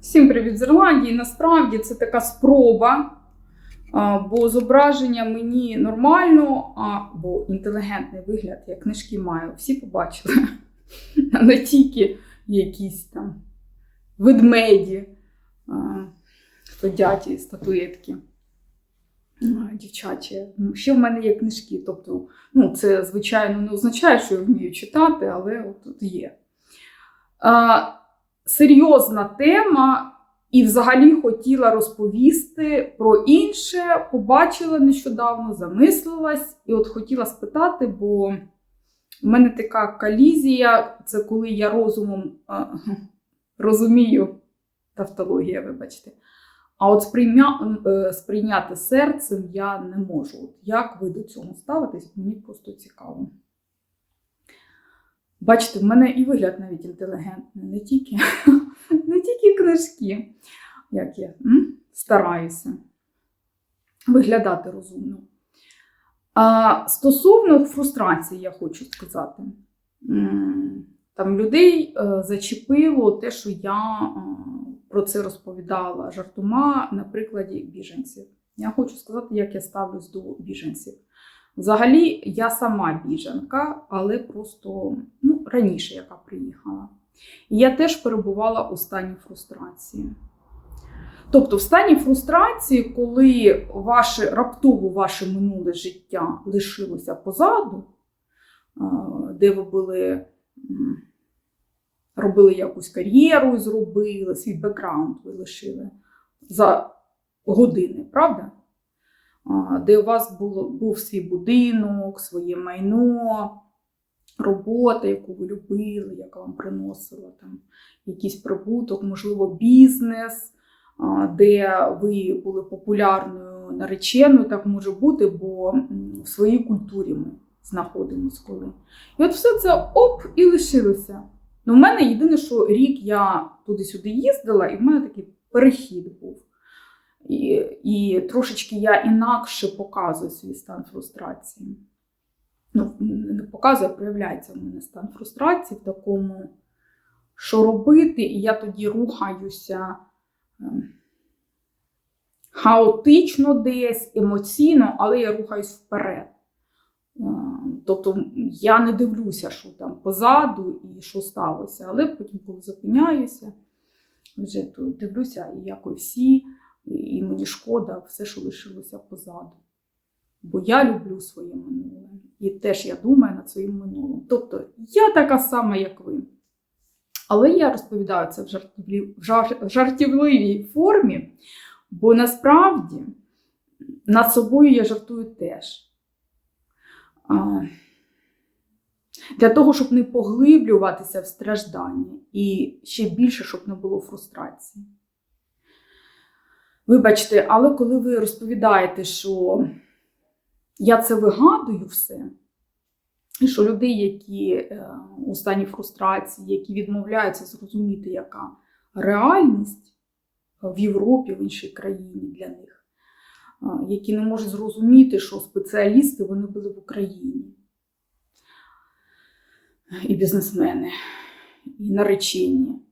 Всім привіт з Ірландії. Насправді це така спроба, бо зображення мені нормально, а, бо інтелігентний вигляд, я книжки маю, всі побачили. А не тільки якісь там ведмеді, ходяті статуєтки. Дівчачі. Ще в мене є книжки. Тобто, ну, це, звичайно, не означає, що я вмію читати, але от тут є. Серйозна тема, і взагалі хотіла розповісти про інше. Побачила нещодавно, замислилась, і от хотіла спитати, бо в мене така колізія, це коли я розумом а, розумію тавтологія, вибачте. А от сприйня, е, сприйняти серцем я не можу. От як ви до цього ставитесь, мені просто цікаво. Бачите, в мене і вигляд навіть інтелігентний, не тільки, не тільки книжки, як я м? стараюся виглядати розумно. А стосовно фрустрації, я хочу сказати, там людей е, зачепило те, що я е, про це розповідала жартома на прикладі біженців. Я хочу сказати, як я ставлюсь до біженців. Взагалі, я сама біженка, але просто ну, раніше, яка приїхала. І я теж перебувала у стані фрустрації. Тобто, в стані фрустрації, коли ваше, раптово ваше минуле життя лишилося позаду, де ви були, робили якусь кар'єру, і зробили, свій бекграунд ви лишили за години, правда? Де у вас було, був свій будинок, своє майно, робота, яку ви любили, яка вам приносила там, якийсь прибуток, можливо, бізнес, де ви були популярною нареченою, так може бути, бо в своїй культурі ми знаходимося коли. І от все це оп, і лишилося. Ну, в мене єдине, що рік я туди-сюди їздила, і в мене такий перехід був. І, і трошечки я інакше показую свій стан фрустрації. Ну, не показує, а проявляється в мене стан фрустрації в такому, що робити, і я тоді рухаюся ем, хаотично десь, емоційно, але я рухаюсь вперед. Ем, Тобто я не дивлюся, що там позаду і що сталося, але потім, коли зупиняюся, вже тут дивлюся, як і всі, і- мені шкода все, що лишилося позаду. Бо я люблю своє минуле. І теж я думаю над своїм минулим. Тобто я така сама, як ви. Але я розповідаю це в, жартівлі... в жар... жартівливій формі, бо насправді над собою я жартую теж. А, Для того, щоб не поглиблюватися в страждання і ще більше, щоб не було фрустрації. Вибачте, але коли ви розповідаєте, що я це вигадую все, і що людей, які е, у стані фрустрації, які відмовляються зрозуміти, яка реальність в Європі, в іншій країні для них, е, які не можуть зрозуміти, що спеціалісти вони були в Україні. І бізнесмени, і наречені.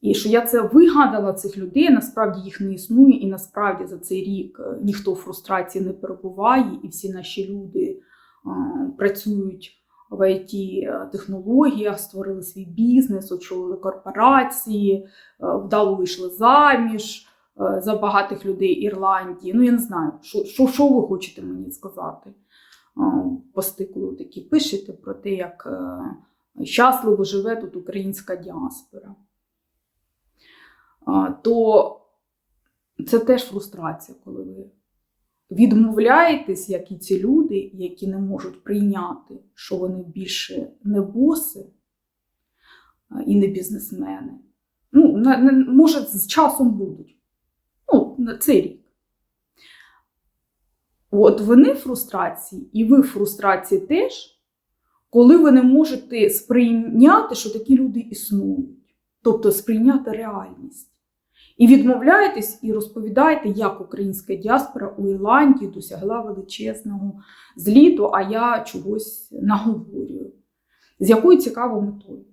І що я це вигадала цих людей, насправді їх не існує, і насправді за цей рік е, ніхто в фрустрації не перебуває, і всі наші люди а, працюють в it технологіях, створили свій бізнес, очолили корпорації, е, вдало вийшли заміж е, за багатих людей Ірландії. Ну, я не знаю, що, що, що ви хочете мені сказати. Пости, такі пишете про те, як е, щасливо живе тут українська діаспора то це теж фрустрація, коли ви відмовляєтесь, як і ці люди, які не можуть прийняти, що вони більше не боси і не бізнесмени. Ну, може, з часом будуть. Ну, на цей рік. От вони в фрустрації, і ви фрустрації теж, коли ви не можете сприйняти, що такі люди існують тобто сприйняти реальність. І відмовляєтесь і розповідаєте, як українська діаспора у Ірландії досягла величезного зліту, а я чогось наговорюю. З якою цікавою метою?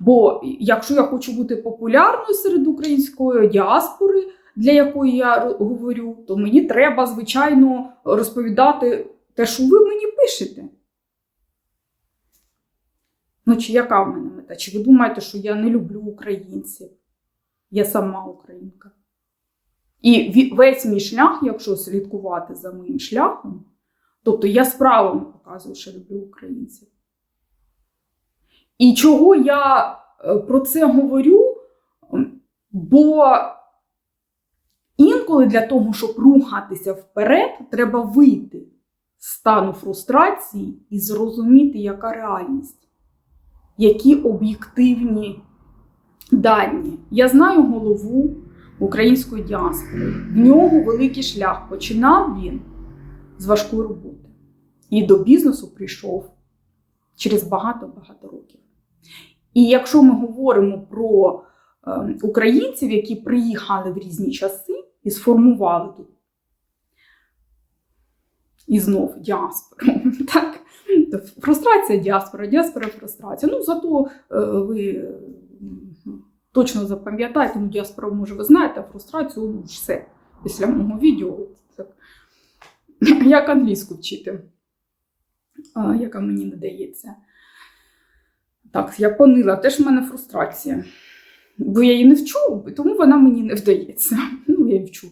Бо якщо я хочу бути популярною серед української діаспори, для якої я говорю, то мені треба, звичайно, розповідати те, що ви мені пишете. Ну, чи яка в мене мета? Чи ви думаєте, що я не люблю українців? Я сама українка. І весь мій шлях, якщо слідкувати за моїм шляхом, тобто я справами показую, що люблю українців. І чого я е, про це говорю? Бо інколи для того, щоб рухатися вперед, треба вийти з стану фрустрації і зрозуміти, яка реальність, які об'єктивні дані. Я знаю голову української діаспори. В нього великий шлях. Починав він з важкої роботи. І до бізнесу прийшов через багато-багато років. І якщо ми говоримо про е, українців, які приїхали в різні часи і сформували тут і знов діаспору, так? Фрустрація діаспора, діаспора фрустрація. Ну, зато е, ви точно запам'ятаєте, ну, діаспора, може, ви знаєте, фрустрацію ну, все. Після мого відео. Так. Як англійську вчити, а, яка мені не дається. Так, я понила, теж в мене фрустрація. Бо я її не вчу, тому вона мені не вдається. Ну, я її вчу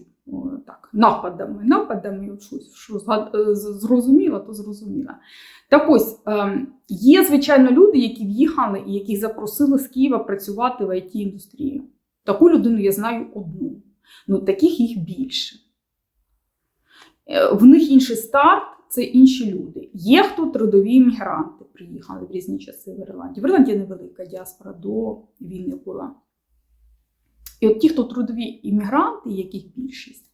так, нападами, нападами вчусь. Що е, зрозуміла, то зрозуміла. Так ось, ем, є, звичайно, люди, які в'їхали і яких запросили з Києва працювати в IT-індустрію. Таку людину я знаю одну. Ну, таких їх більше. Е, В них інший старт, це інші люди. Є хто трудові іммігранти приїхали в різні часи в Ірландії. В Ірландії невелика діаспора до війни була. І от ті, хто трудові іммігранти, яких більшість,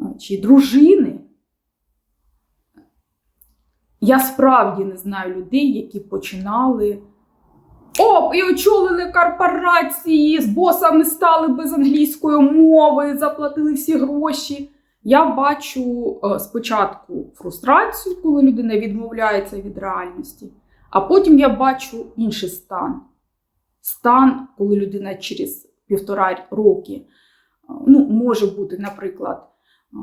е, чи дружини, я справді не знаю людей, які починали. Оп, і очолили корпорації, з босами стали без англійської мови, заплатили всі гроші. Я бачу е, спочатку фрустрацію, коли людина відмовляється від реальності, а потім я бачу інший стан. Стан, коли людина через півтора роки е, ну, може бути, наприклад, е,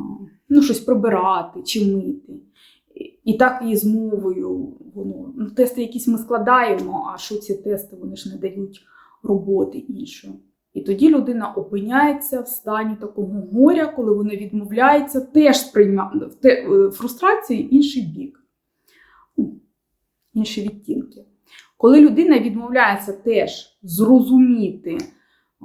ну, щось прибирати чи мити. І- так і з мовою воно. Ну, тести якісь ми складаємо, а що ці тести вони ж не дають роботи іншої. І тоді людина опиняється в стані такого горя, коли вона відмовляється, теж сприймає в те, е, фрустрації інший бік, Ну, інші відтінки. Коли людина відмовляється теж зрозуміти,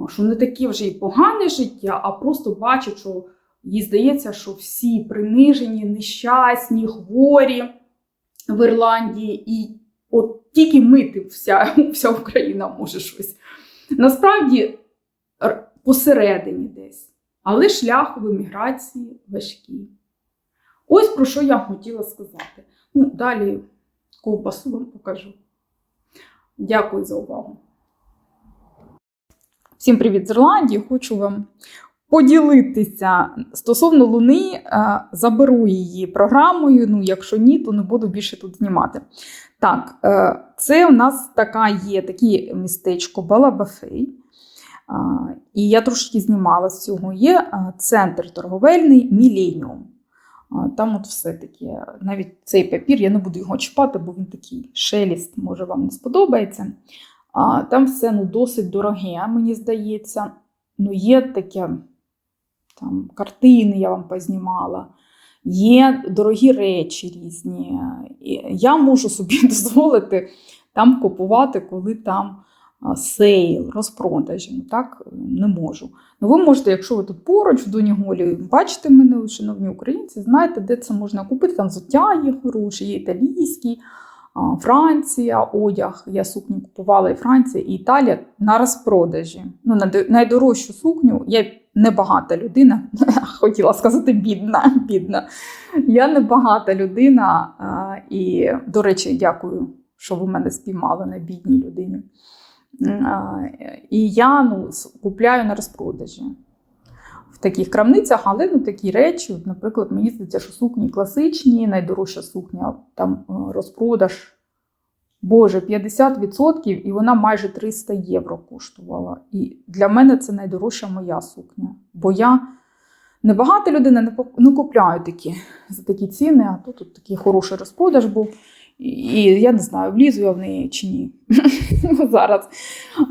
що не таке вже і погане життя, а просто бачить, що їй здається, що всі принижені, нещасні, хворі в Ірландії, і от тільки мити вся, вся Україна може щось. Насправді посередині десь, але шлях в еміграції важкий. Ось про що я хотіла сказати. Ну, далі ковбасу вам покажу. Дякую за увагу. Всім привіт з Ірландії. Хочу вам поділитися стосовно Луни. е, Заберу її програмою. Ну, якщо ні, то не буду більше тут знімати. Так, е, це у нас така є таке містечко Балабафей. І я трошки знімала з цього. Є центр торговельний Міленіум. Там от все таке, навіть цей папір, я не буду його чіпати, бо він такий шеліст, може вам не сподобається. А, Там все ну, досить дороге, мені здається. Ну, є таке, там картини я вам познімала, є дорогі речі різні. Я можу собі дозволити там купувати, коли там сейл, розпродажі. Ну, так не можу. Ну, ви можете, якщо ви тут поруч, в Доніголі, бачите мене, шановні українці, знаєте, де це можна купити. Там взуття є хороші, є італійський, а, Франція, одяг. Я сукню купувала і Франція, і Італія на розпродажі. Ну, найд- найдорожчу сукню. Я небагата людина, хотіла сказати, бідна. бідна. Я небагата людина, і, до речі, дякую, що ви мене спіймали на бідній людині. І я ну, купляю на розпродажі в таких крамницях, але ну, такі речі, наприклад, мені здається, що сукні класичні, найдорожча сукня, там е, розпродаж Боже, 50% і вона майже 300 євро коштувала. І для мене це найдорожча моя сукня. Бо я небагато пок- не купляю такі за такі ціни, а тут, тут такий хороший розпродаж був. І, я не знаю, влізу я в неї чи ні. зараз.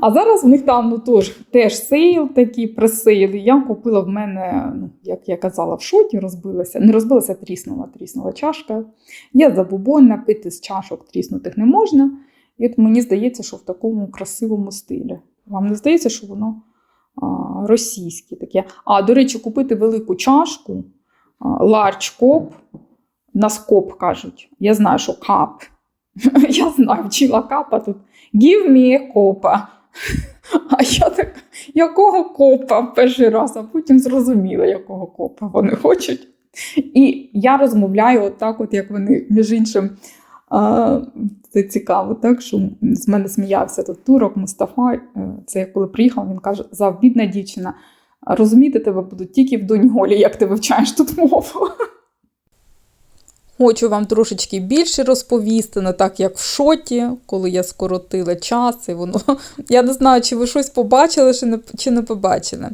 А зараз в них там ну, теж, теж сейл такий пресейл. Я купила в мене, ну, як я казала, в шоті розбилася. Не розбилася, тріснула, тріснула чашка. Я забубонна, пити з чашок тріснутих не можна. І от мені здається, що в такому красивому стилі. Вам не здається, що воно а, російське таке. А, до речі, купити велику чашку, а, large cup, на скоп кажуть. Я знаю, що кап. Я знаю, вчила капа тут. Give me копа. А я так, якого копа перший раз, а потім зрозуміла, якого копа вони хочуть. І я розмовляю отак, от як вони, між іншим, це цікаво, так що з мене сміявся тут турок Мустафа. е, Це я коли приїхав, він каже: Зав, бідна дівчина, розуміти тебе будуть тільки в Доньголі, як ти вивчаєш тут мову. Хочу вам трошечки більше розповісти, не так як в шоті, коли я скоротила час, і воно. Я не знаю, чи ви щось побачили, чи не, чи не побачили.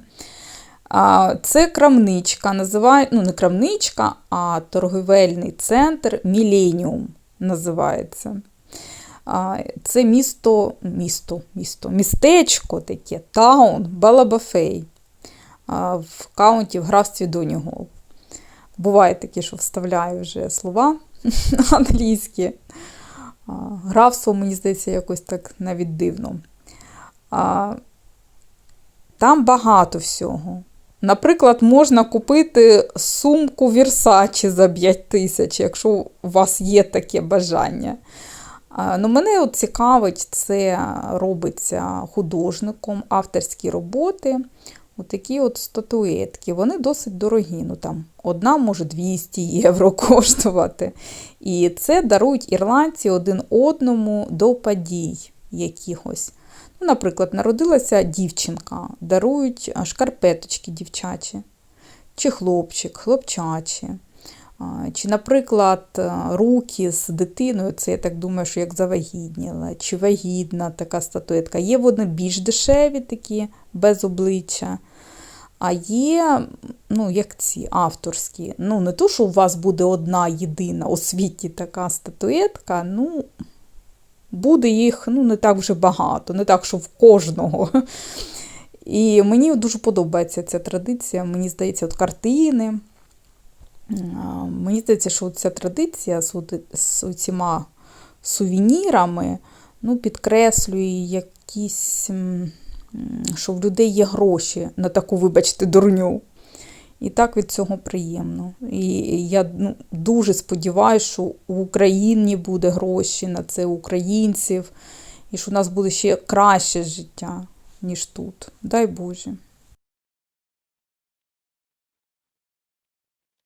А, Це крамничка, називає, ну не крамничка, а торговельний центр Міленіум називається. А, Це місто, місто, місто, містечко таке, таун Балабафей в каунті в графстві Донігол. Буває таке, що вставляю вже слова англійські. Графство, мені здається, якось так навіть дивно. Там багато всього. Наприклад, можна купити сумку Versace за 5 тисяч, якщо у вас є таке бажання. Ну, мене от цікавить, це робиться художником, авторські роботи. Отакі от статуетки, вони досить дорогі. Ну, там, одна може 200 євро коштувати. І це дарують ірландці один одному до подій якихось. Ну, наприклад, народилася дівчинка, дарують шкарпеточки дівчачі, чи хлопчик, хлопчачі. Чи, наприклад, руки з дитиною, це я так думаю, що як завагітніла, чи вагітна така статуетка. Є вони більш дешеві такі, без обличчя. А є, ну, як ці авторські. Ну, не то, що у вас буде одна єдина у світі така статуетка, ну, буде їх ну, не так вже багато, не так, що в кожного. І мені дуже подобається ця традиція. Мені здається, от картини. Мені здається, що ця традиція з, цими сувенірами ну, підкреслює якісь, що в людей є гроші на таку, вибачте, дурню. І так від цього приємно. І я ну, дуже сподіваюся, що у Україні буде гроші на це українців, і що у нас буде ще краще життя, ніж тут. Дай Боже.